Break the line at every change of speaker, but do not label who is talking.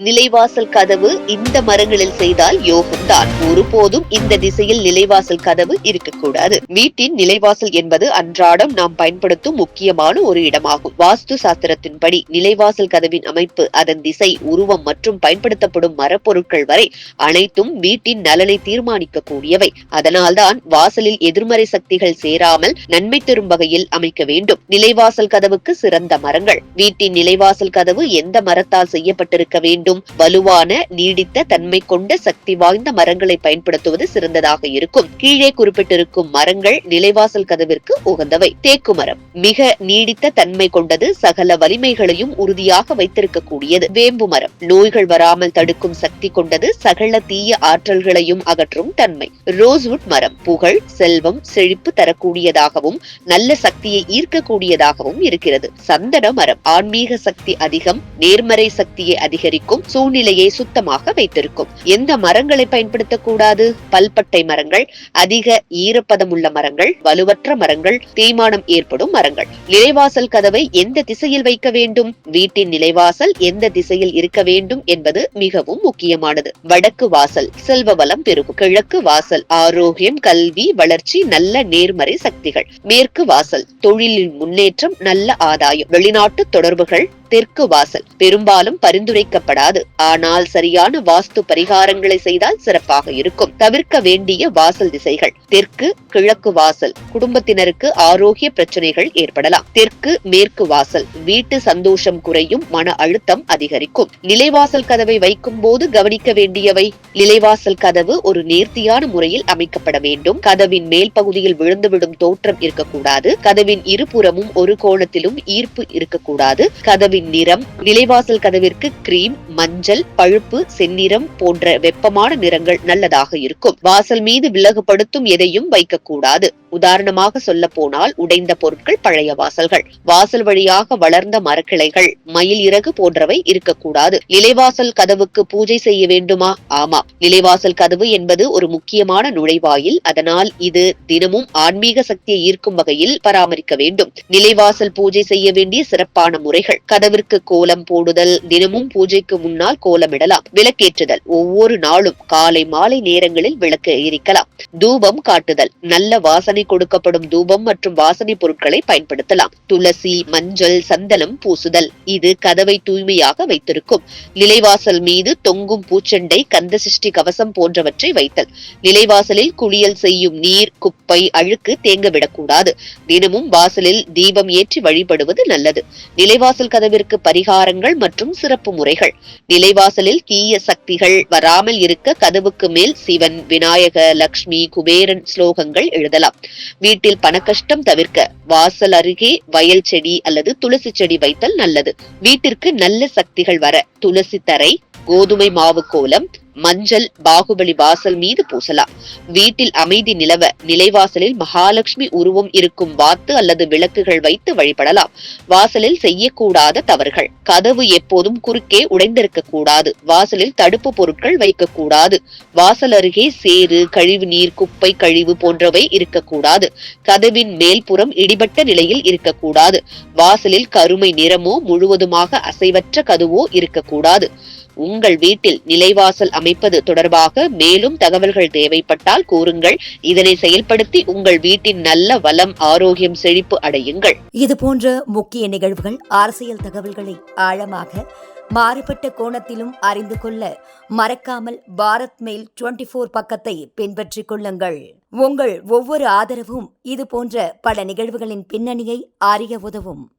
நிலைவாசல் கதவு இந்த மரங்களில் செய்தால் யோகம்தான் ஒருபோதும் இந்த திசையில் நிலைவாசல் கதவு இருக்கக்கூடாது. வீட்டின் நிலைவாசல் என்பது அன்றாடம் நாம் பயன்படுத்தும் முக்கியமான ஒரு இடமாகும். வாஸ்து சாஸ்திரத்தின்படி நிலைவாசல் கதவின் அமைப்பு அதன் திசை உருவம் மற்றும் பயன்படுத்தப்படும் மரப்பொருட்கள் வரை அனைத்தும் வீட்டின் நலனை தீர்மானிக்க கூடியவை அதனால்தான் வாசலில் எதிர்மறை சக்திகள் சேராமல் நன்மை தரும் வகையில் அமைக்க வேண்டும். நிலைவாசல் கதவுக்கு சிறந்த மரங்கள். வீட்டின் நிலைவாசல் கதவு எந்த மரத்தால் செய்யப்பட்டிருக்க வேண்டும்? வேண்டும். வலுவான நீடித்த தன்மை கொண்ட சக்தி வாய்ந்த மரங்களை பயன்படுத்துவது சிறந்ததாக இருக்கும். கீழே குறிப்பிட்டிருக்கும் மரங்கள் நிலைவாசல் கதவிற்கு உகந்தவை. தேக்கு மரம் மிக நீடித்த தன்மை கொண்டது சகல வலிமைகளையும் உறுதியாக வைத்திருக்கக்கூடியது. வேம்பு மரம் நோய்கள் வராமல் தடுக்கும் சக்தி கொண்டது சகல தீய ஆற்றல்களையும் அகற்றும் தன்மை. ரோஸ்வுட் மரம் புகழ் செல்வம் செழிப்பு தரக்கூடியதாகவும் நல்ல சக்தியை ஈர்க்கக்கூடியதாகவும் இருக்கிறது. சந்தன மரம் ஆன்மீக சக்தி அதிகம் நேர்மறை சக்தியை அதிகரிக்கும். இருக்கும் சூழ்நிலையை சுத்தமாக வைத்திருக்கும். எந்த மரங்களை பயன்படுத்தக்கூடாது? பல்பட்டை மரங்கள் அதிக ஈரப்பதம் உள்ள மரங்கள் வலுவற்ற மரங்கள் தேய்மானம் ஏற்படும் மரங்கள். நிலைவாசல் கதவை எந்த திசையில் வைக்க வேண்டும்? வீட்டின் நிலைவாசல் எந்த திசையில் இருக்க வேண்டும் என்பது மிகவும் முக்கியமானது. வடக்கு வாசல் செல்வ வளம் பெருகும். கிழக்கு வாசல் ஆரோக்கியம் கல்வி வளர்ச்சி நல்ல நேர்மறை சக்திகள். மேற்கு வாசல் தொழிலின் முன்னேற்றம் நல்ல ஆதாயம். வெளிநாட்டு தொடர்புகள் தெற்கு வாசல். பெரும்பாலும் பரிந்துரைக்கப்படாது. ஆனால் சரியான வாஸ்து பரிகாரங்களை செய்தால் சிறப்பாக இருக்கும். தவிர்க்க வேண்டிய வாசல் திசைகள். தெற்கு கிழக்கு வாசல். குடும்பத்தினருக்கு ஆரோக்கிய பிரச்சனைகள் ஏற்படலாம். தெற்கு மேற்கு வாசல். வீட்டு சந்தோஷம் குறையும். மன அழுத்தம் அதிகரிக்கும். நிலைவாசல் கதவை வைக்கும் போது கவனிக்க வேண்டியவை. நிலைவாசல் கதவு ஒரு நேர்த்தியான முறையில் அமைக்கப்பட வேண்டும். கதவின் மேல் பகுதியில் விழுந்துவிடும் தோற்றம் இருக்கக்கூடாது. கதவின் இருபுறமும் ஒரு கோணத்திலும் ஈர்ப்பு இருக்கக்கூடாது. கதவின் கதவின் நிறம் நிலைவாசல் கதவிற்கு கிரீம் மஞ்சள் பழுப்பு செந்நிறம் போன்ற வெப்பமான நிறங்கள் நல்லதாக இருக்கும். வாசல் மீது விலகுபடுத்தும் எதையும் வைக்கக்கூடாது. உதாரணமாக சொல்ல போனால் உடைந்த பொருட்கள் பழைய வாசல்கள். வாசல் வழியாக வளர்ந்த மரக்கிளைகள் மயில் இறகு போன்றவை இருக்கக்கூடாது. நிலைவாசல் கதவுக்கு பூஜை செய்ய வேண்டுமா? ஆமா. நிலைவாசல் கதவு என்பது ஒரு முக்கியமான நுழைவாயில். அதனால் இது தினமும் ஆன்மீக சக்தியை ஈர்க்கும் வகையில் பராமரிக்க வேண்டும். நிலைவாசல் பூஜை செய்ய வேண்டிய சிறப்பான முறைகள். கதவு கதவிற்கு கோலம் போடுதல் தினமும் பூஜைக்கு முன்னால் கோலமிடலாம் விளக்கேற்றுதல். ஒவ்வொரு நாளும் காலை மாலை நேரங்களில் விளக்கு எரிக்கலாம். தூபம் காட்டுதல். நல்ல வாசனை கொடுக்கப்படும் தூபம் மற்றும் வாசனை பொருட்களை பயன்படுத்தலாம். துளசி மஞ்சள் சந்தனம் பூசுதல். இது கதவை தூய்மையாக வைத்திருக்கும். நிலைவாசல் மீது தொங்கும் பூச்செண்டை கந்த சிருஷ்டி கவசம் போன்றவற்றை வைத்தல். நிலைவாசலில் குளியல் செய்யும் நீர் குப்பை அழுக்கு தேங்கவிடக்கூடாது. தினமும் வாசலில் தீபம் ஏற்றி வழிபடுவது நல்லது. நிலைவாசல் கதவு கதவிற்கு பரிகாரங்கள் மற்றும் சிறப்பு முறைகள். நிலைவாசலில் தீய சக்திகள் வராமல் இருக்க கதவுக்கு மேல் சிவன் விநாயக லக்ஷ்மி குபேரன் ஸ்லோகங்கள் எழுதலாம். வீட்டில் பணக்கஷ்டம் தவிர்க்க வாசல் அருகே வயல் செடி அல்லது துளசி செடி வைத்தல் நல்லது. வீட்டிற்கு நல்ல சக்திகள் வர துளசி தரை கோதுமை மாவு கோலம் மஞ்சள் பாகுபலி வாசல் மீது பூசலாம். வீட்டில் அமைதி நிலவ நிலைவாசலில் மகாலட்சுமி உருவம் இருக்கும் வாத்து அல்லது விளக்குகள் வைத்து வழிபடலாம். வாசலில் செய்யக்கூடாத தவறுகள். கதவு எப்போதும் குறுக்கே உடைந்திருக்க கூடாது. வாசலில் தடுப்பு பொருட்கள் வைக்கக்கூடாது வாசல் அருகே சேறு கழிவு நீர் குப்பை கழிவு போன்றவை இருக்கக்கூடாது கதவின் மேல்புறம் இடிபட்ட நிலையில் இருக்கக்கூடாது வாசலில் கருமை நிறமோ முழுவதுமாக அசைவற்ற கதுவோ இருக்கக்கூடாது உங்கள் வீட்டில் நிலைவாசல் அமைப்பது தொடர்பாக மேலும் தகவல்கள் தேவைப்பட்டால் கூறுங்கள். இதனை செயல்படுத்தி உங்கள் வீட்டின் நல்ல வளம் ஆரோக்கியம் செழிப்பு அடையுங்கள்.
இது போன்ற முக்கிய நிகழ்வுகள் அரசியல் தகவல்களை ஆழமாக மாறுபட்ட கோணத்திலும் அறிந்து கொள்ள மறக்காமல் பாரத் மெயில் டுவெண்டி ஃபோர் பக்கத்தை பின்பற்றிக் கொள்ளுங்கள். உங்கள் ஒவ்வொரு ஆதரவும் இது போன்ற பல நிகழ்வுகளின் பின்னணியை அறிய உதவும்.